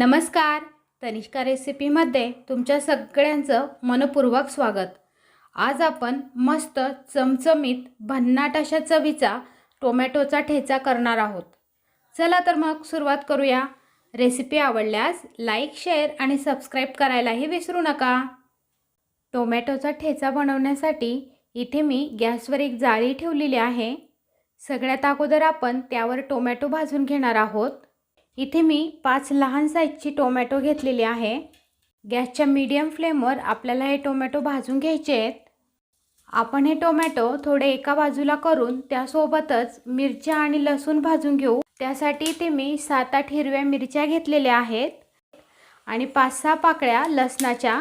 नमस्कार. तनिष्का रेसिपीमध्ये तुमच्या सगळ्यांचं मनपूर्वक स्वागत. आज आपण मस्त चमचमीत भन्नाट अशा चवीचा टोमॅटोचा ठेचा करणार आहोत. चला तर मग सुरुवात करूया. रेसिपी आवडल्यास लाईक शेअर आणि सबस्क्राईब करायलाही विसरू नका. टोमॅटोचा ठेचा बनवण्यासाठी इथे मी गॅसवर एक जाळी ठेवलेली आहे. सगळ्यात अगोदर आपण त्यावर टोमॅटो भाजून घेणार आहोत. इथे मी पाच लहान साईजची टोमॅटो घेतलेली आहे. गॅसच्या मीडियम फ्लेमवर आपल्याला हे टोमॅटो भाजून घ्यायचे आहेत. आपण हे टोमॅटो थोडे एका बाजूला करून त्यासोबतच मिरच्या आणि लसूण भाजून घेऊ. त्यासाठी इथे मी सात आठ हिरव्या मिरच्या घेतलेल्या आहेत. आणि पाच सहा पाकळ्या लसणाच्या.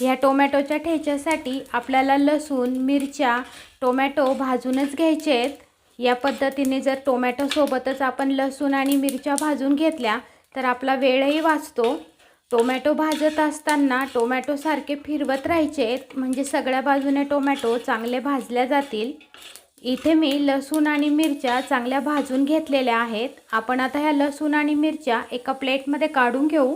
ह्या टोमॅटोच्या ठेच्यासाठी आपल्याला लसूण मिरच्या टोमॅटो भाजूनच घ्यायचे आहेत. या पद्धतीने जर टोमॅटोसोबतच आपण लसूण आणि मिरच्या भाजून घेतल्या तर आपला वेळही वाचतो. टोमॅटो भाजत असताना टोमॅटोसारखे फिरवत राहायचे म्हणजे सगळ्या बाजूने टोमॅटो चांगले भाजल्या जातील. इथे मी लसूण आणि मिरच्या चांगल्या भाजून घेतलेल्या आहेत. आपण आता ह्या लसूण आणि मिरच्या एका प्लेटमध्ये काढून घेऊ.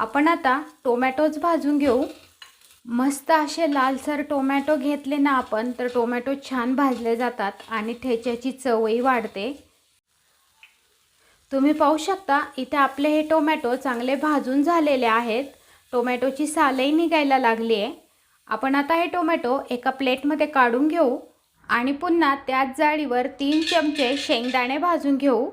आपण आता टोमॅटोज भाजून घेऊ. मस्त असे लालसर टोमॅटो घेतले ना आपण तर टोमॅटो छान भाजले जातात आणि ठेच्याची चवही वाढते. तुम्ही पाहू शकता इथे आपले हे टोमॅटो चांगले भाजून झालेले आहेत. टोमॅटोची सालही निघायला लागली आहे. आपण आता हे टोमॅटो एका प्लेटमध्ये काढून घेऊ आणि पुन्हा त्याच जाळीवर तीन चमचे शेंगदाणे भाजून घेऊ.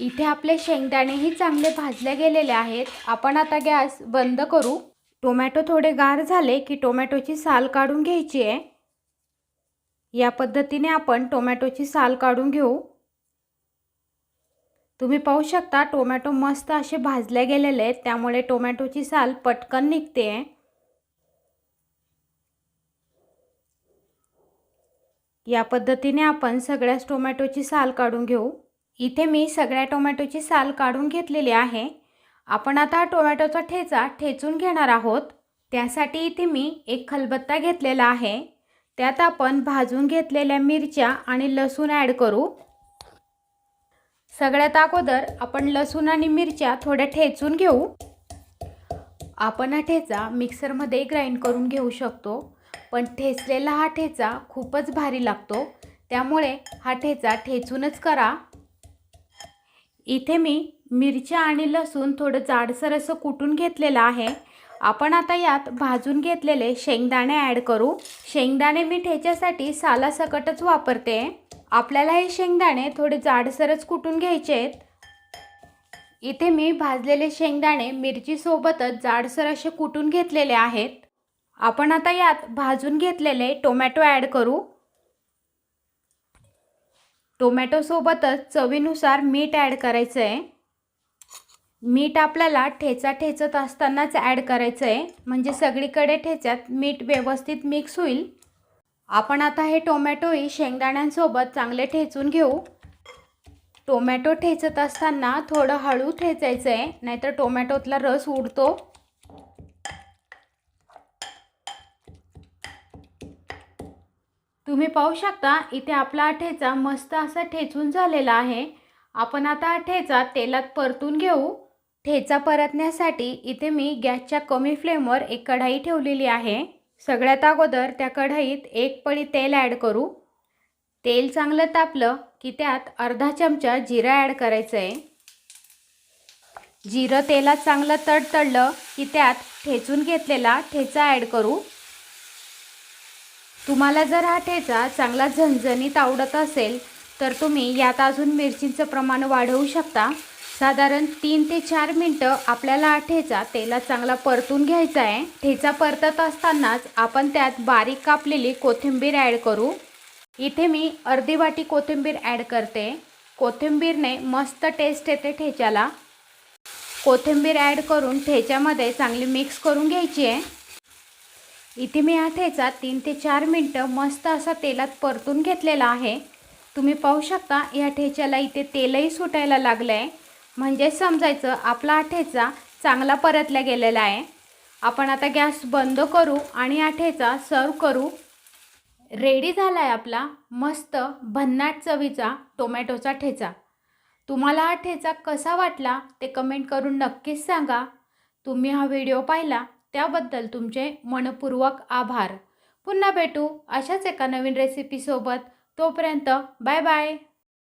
इथे आपले शेंगदाणेही चांगले भाजले गेलेले आहेत. आपण आता गॅस बंद करू. टोमॅटो थोडे गार झाले की टोमॅटोची साल काढून घ्यायची आहे. या पद्धतीने आपण टोमॅटोची साल काढून घेऊ. तुम्ही पाहू शकता टोमॅटो मस्त असे भाजले गेलेले आहेत. त्यामुळे टोमॅटोची साल पटकन निघते. आहे या पद्धतीने आपण सगळ्याच टोमॅटोची साल काढून घेऊ. इथे मी सगळ्या टोमॅटोची साल काढून घेतलेली आहे. आपण आता टोमॅटोचा ठेचा ठेचून घेणार आहोत. त्यासाठी इथे मी एक खलबत्ता घेतलेला आहे. त्यात आपण भाजून घेतलेल्या मिरच्या आणि लसूण ॲड करू. सगळ्यात अगोदर आपण लसूण आणि मिरच्या थोड्या ठेचून घेऊ. आपण हा ठेचा मिक्सरमध्ये ग्राइंड करून घेऊ शकतो पण ठेचलेला हा ठेचा खूपच भारी लागतो. त्यामुळे हा ठेचा ठेचूनच करा. इथे मी मिरच्या आणि लसूण थोडं जाडसर असं कुटून घेतलेलं आहे. आपण आता यात भाजून घेतलेले शेंगदाणे ॲड करू. शेंगदाणे मी ठेच्यासाठी सालासकटच वापरते. आपल्याला हे शेंगदाणे थोडे जाडसरच कुटून घ्यायचे आहेत. इथे मी भाजलेले शेंगदाणे मिरचीसोबतच जाडसर असे कुटून घेतलेले आहेत. आपण आता यात भाजून घेतलेले टोमॅटो ॲड करू. टोमॅटोसोबतच चवीनुसार मीठ ॲड करायचं आहे. मीठ आपल्याला ठेचा ठेचत असतानाच ॲड करायचं आहे. म्हणजे सगळीकडे ठेच्यात मीठ व्यवस्थित मिक्स होईल. आपण आता हे टोमॅटोही शेंगदाण्यांसोबत चांगले ठेचून घेऊ. टोमॅटो ठेचत असताना थोडं हळू ठेचायचं आहे. नाहीतर टोमॅटोतला रस उडतो. तुम्ही पाहू शकता इथे आपला ठेचा मस्त असा ठेचून झालेला आहे. आपण आता ठेचा तेलात परतून घेऊ. ठेचा परतण्यासाठी इथे मी गॅसच्या कमी फ्लेमवर एक कढाई ठेवलेली आहे. सगळ्यात अगोदर त्या कढाईत एक पळी तेल ॲड करू. तेल चांगलं तापलं की त्यात अर्धा चमचा जिरा ॲड करायचं आहे जिरं तेलात चांगलं तडतडलं की त्यात ठेचून घेतलेला ठेचा ॲड करू. तुम्हाला जर हा ठेचा चांगला झणझणीत आवडत असेल तर तुम्ही यात अजून मिरचींचं प्रमाण वाढवू शकता. साधारण तीन ते चार मिनटं आपल्याला हा ठेचा तेला चांगला परतून घ्यायचा आहे. ठेचा परतत असतानाच आपण त्यात बारीक कापलेली कोथिंबीर ॲड करू. इथे मी अर्धी वाटी कोथिंबीर ॲड करते. कोथिंबीरने मस्त टेस्ट येते ठेच्याला. कोथिंबीर ॲड करून ठेच्यामध्ये चांगली मिक्स करून घ्यायची आहे. इथे मी आथेचा ठेचा तीन ते चार मिनटं मस्त असा तेलात परतून घेतलेला आहे. तुम्ही पाहू शकता या ठेच्याला इथे तेलही सुटायला लागलं आहे म्हणजेच समजायचं आपला आठेचा ठेचा चांगला परतला गेलेला आहे. आपण आता गॅस बंद करू आणि आठेचा सर्व करू. रेडी झाला आहे आपला मस्त भन्नाट चवीचा टोमॅटोचा ठेचा. तुम्हाला हा ठेचा कसा वाटला ते कमेंट करून नक्कीच सांगा. तुम्ही हा व्हिडिओ पाहिला त्याबद्दल तुमचे मनपूर्वक आभार. पुन्हा भेटू अशाच एका नवीन रेसिपीसोबत तोपर्यंत बाय बाय